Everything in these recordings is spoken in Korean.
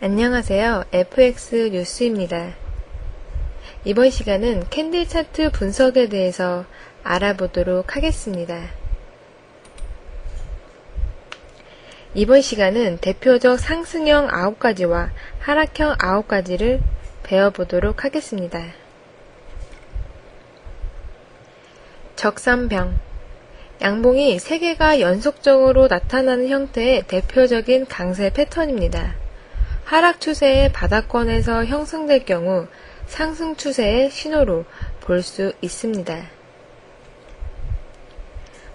안녕하세요. FX 뉴스입니다. 이번 시간은 캔들 차트 분석에 대해서 알아보도록 하겠습니다. 이번 시간은 대표적 상승형 9가지와 하락형 9가지를 배워보도록 하겠습니다. 적산병 양봉이 3개가 연속적으로 나타나는 형태의 대표적인 강세 패턴입니다. 하락 추세의 바닥권에서 형성될 경우 상승 추세의 신호로 볼 수 있습니다.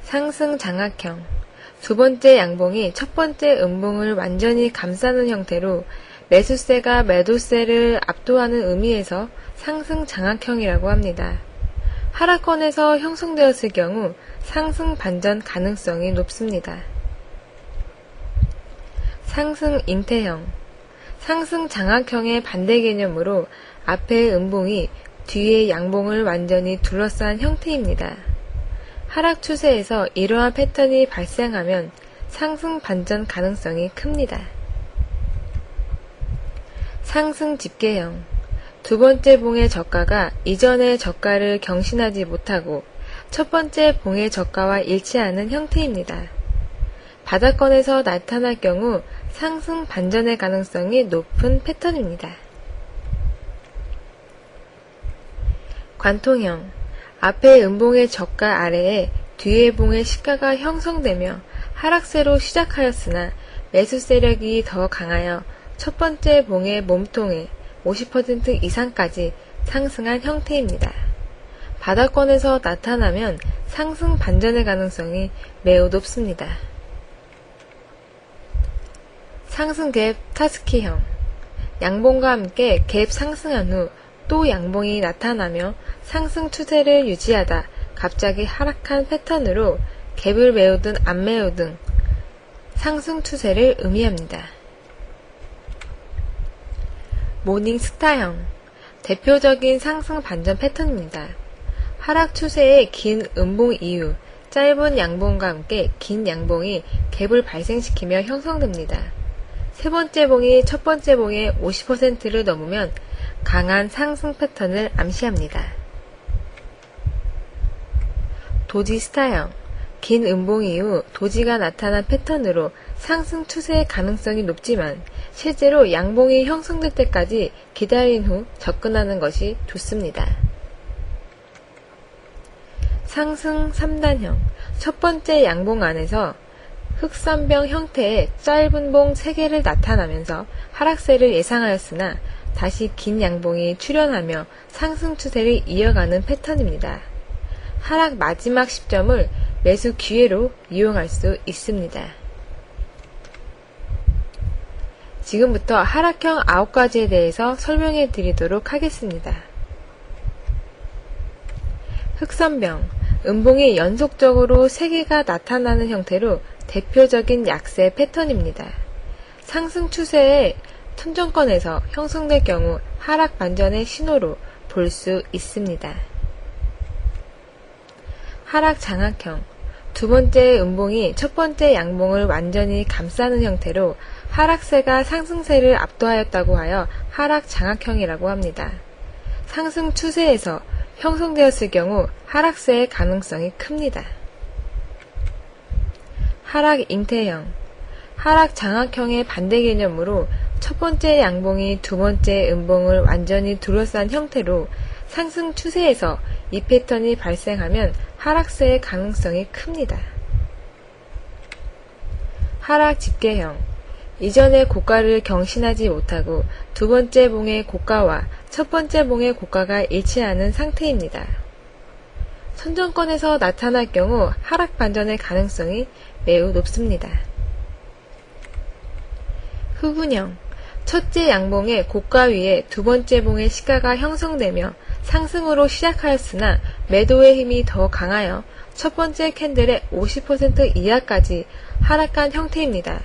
상승 장악형 두 번째 양봉이 첫 번째 음봉을 완전히 감싸는 형태로 매수세가 매도세를 압도하는 의미에서 상승 장악형이라고 합니다. 하락권에서 형성되었을 경우 상승 반전 가능성이 높습니다. 상승 잉태형 상승 장악형의 반대 개념으로 앞의 음봉이 뒤의 양봉을 완전히 둘러싼 형태입니다. 하락 추세에서 이러한 패턴이 발생하면 상승 반전 가능성이 큽니다. 상승 집계형 두 번째 봉의 저가가 이전의 저가를 경신하지 못하고 첫 번째 봉의 저가와 일치하는 형태입니다. 바닥권에서 나타날 경우 상승 반전의 가능성이 높은 패턴입니다. 관통형 앞의 음봉의 저가 아래에 뒤의 봉의 시가가 형성되며 하락세로 시작하였으나 매수 세력이 더 강하여 첫 번째 봉의 몸통에 50% 이상까지 상승한 형태입니다. 바닥권에서 나타나면 상승 반전의 가능성이 매우 높습니다. 상승 갭 타스키형 양봉과 함께 갭 상승한 후 또 양봉이 나타나며 상승 추세를 유지하다 갑자기 하락한 패턴으로 갭을 메우든 안 메우든 상승 추세를 의미합니다. 모닝 스타형 대표적인 상승 반전 패턴입니다. 하락 추세의 긴 음봉 이후 짧은 양봉과 함께 긴 양봉이 갭을 발생시키며 형성됩니다. 세 번째 봉이 첫 번째 봉의 50%를 넘으면 강한 상승 패턴을 암시합니다. 도지 스타형 긴 음봉 이후 도지가 나타난 패턴으로 상승 추세의 가능성이 높지만 실제로 양봉이 형성될 때까지 기다린 후 접근하는 것이 좋습니다. 상승 3단형 첫 번째 양봉 안에서 흑산병 형태의 짧은 봉 3개를 나타나면서 하락세를 예상하였으나 다시 긴 양봉이 출현하며 상승 추세를 이어가는 패턴입니다. 하락 마지막 시점을 매수 기회로 이용할 수 있습니다. 지금부터 하락형 9가지에 대해서 설명해 드리도록 하겠습니다. 흑선병, 음봉이 연속적으로 3개가 나타나는 형태로 대표적인 약세 패턴입니다. 상승 추세의 천정권에서 형성될 경우 하락 반전의 신호로 볼 수 있습니다. 하락 장악형 두 번째 음봉이 첫 번째 양봉을 완전히 감싸는 형태로 하락세가 상승세를 압도하였다고 하여 하락 장악형이라고 합니다. 상승 추세에서 형성되었을 경우 하락세의 가능성이 큽니다. 하락 잉태형 하락 장악형의 반대 개념으로 첫 번째 양봉이 두 번째 음봉을 완전히 둘러싼 형태로 상승 추세에서 이 패턴이 발생하면 하락세의 가능성이 큽니다. 하락 집계형 이전의 고가를 경신하지 못하고 두 번째 봉의 고가와 첫 번째 봉의 고가가 일치하는 상태입니다. 선정권에서 나타날 경우 하락 반전의 가능성이 매우 높습니다. 흑운형 첫째 양봉의 고가 위에 두 번째 봉의 시가가 형성되며 상승으로 시작하였으나 매도의 힘이 더 강하여 첫 번째 캔들의 50% 이하까지 하락한 형태입니다.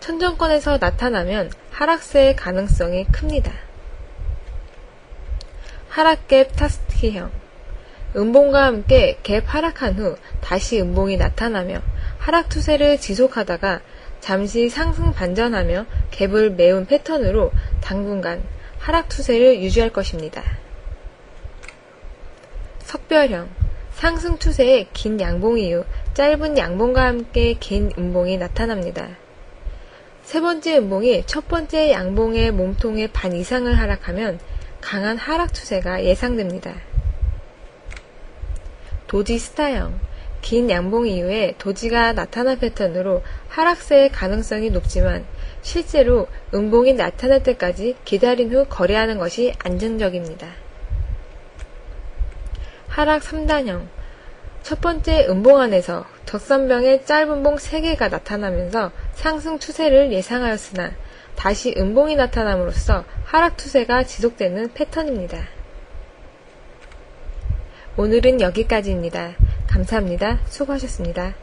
천정권에서 나타나면 하락세의 가능성이 큽니다. 하락갭 타스키형 음봉과 함께 갭 하락한 후 다시 음봉이 나타나며 하락 투세를 지속하다가 잠시 상승 반전하며 갭을 메운 패턴으로 당분간 하락 추세를 유지할 것입니다. 석별형 상승 추세의 긴 양봉 이후 짧은 양봉과 함께 긴 음봉이 나타납니다. 세 번째 음봉이 첫 번째 양봉의 몸통의 반 이상을 하락하면 강한 하락 추세가 예상됩니다. 도지 스타형 긴 양봉 이후에 도지가 나타난 패턴으로 하락세의 가능성이 높지만 실제로 음봉이 나타날 때까지 기다린 후 거래하는 것이 안정적입니다. 하락 3단형 첫 번째 음봉 안에서 덧선병의 짧은 봉 3개가 나타나면서 상승 추세를 예상하였으나 다시 음봉이 나타남으로써 하락 추세가 지속되는 패턴입니다. 오늘은 여기까지입니다. 감사합니다. 수고하셨습니다.